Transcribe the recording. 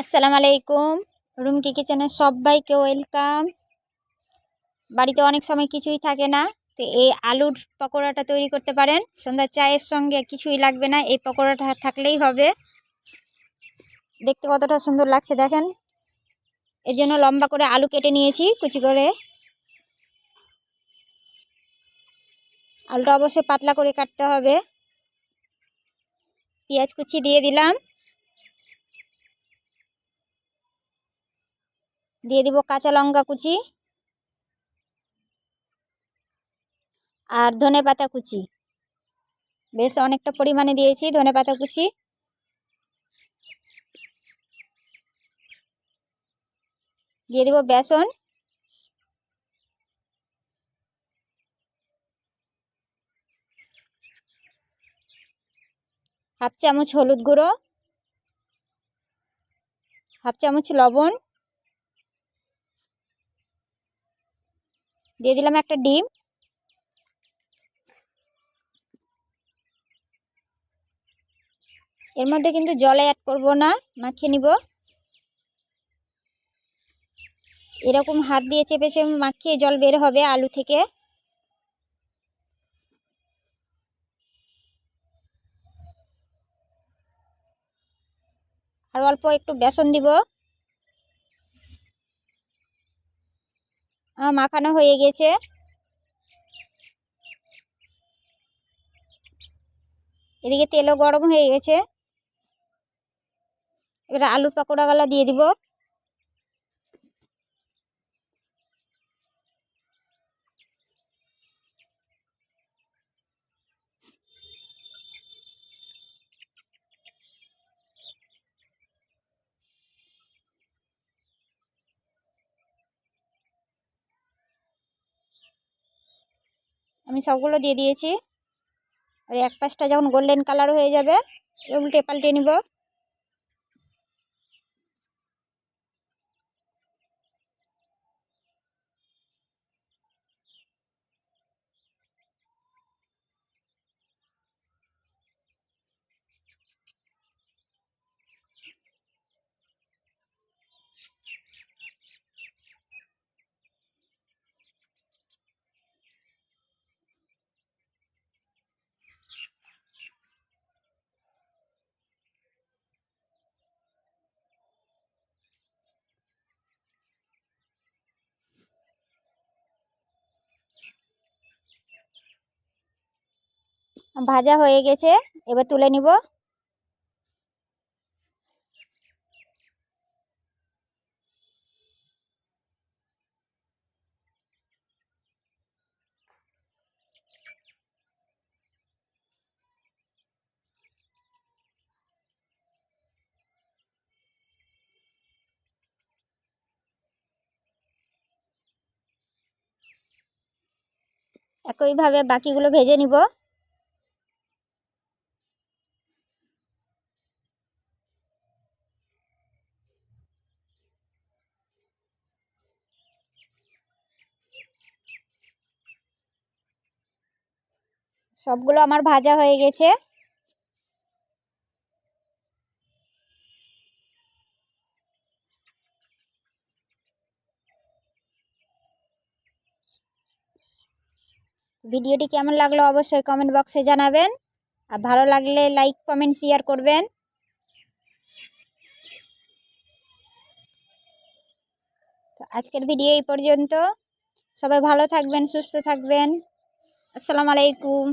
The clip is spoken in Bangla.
আসসালামু আলাইকুম। রুমকি কিচেনে সবাইকে ওয়েলকাম। বাড়িতে অনেক সময় কিছুই থাকে না, তো এই আলুর পকোড়াটা তৈরি করতে পারেন। সন্ধ্যার চায়ের সঙ্গে কিছুই লাগবে না, এই পকোড়াটা থাকলেই হবে। দেখতে কতটা সুন্দর লাগছে, দেখেন। এর জন্য লম্বা করে আলু কেটে নিয়েছি, কুচি করে। আলুটা অবশ্যই পাতলা করে কাটতে হবে। পেঁয়াজ কুচি দিয়ে দিলাম। দিয়ে দিব কাঁচা লঙ্কা কুচি আর ধনে পাতা কুচি। বেশ, অনেকটা পরিমাণে দিয়েছি ধনে পাতা কুচি। দিয়ে দিব বেসন। হাফ চামচ হলুদ গুঁড়ো। হাফ চামচ লবণ। দিয়ে দিলাম একটা ডিম। এর মধ্যে কিন্তু জলে অ্যাড করব না, মাখিয়ে নিব। এরকম হাত দিয়ে চেপে চেপে মাখিয়ে জল বের হবে আলু থেকে। আর অল্প একটু বেসন দিব। মাখানো হয়ে গেছে। এদিকে তেলও গরম হয়ে গেছে। এবার আলুর পকোড়াগুলো দিয়ে দিব। আমি সবগুলো দিয়ে দিয়েছি। আর এক পাশটা যখন গোল্ডেন কালার হয়ে যাবে উল্টে পাল্টে নিব। ভাজা হয়ে গেছে এবার তুলে নিব। একইভাবে বাকিগুলো ভেজে নিব। সবগুলো আমার ভাজা হয়ে গেছে। ভিডিওটি কেমন লাগল অবশ্যই কমেন্ট বক্সে জানাবেন। আর ভালো লাগলে লাইক কমেন্ট শেয়ার করবেন। তো আজকের ভিডিও এই পর্যন্ত। সবাই ভালো থাকবেন, সুস্থ থাকবেন। আসসালামু আলাইকুম।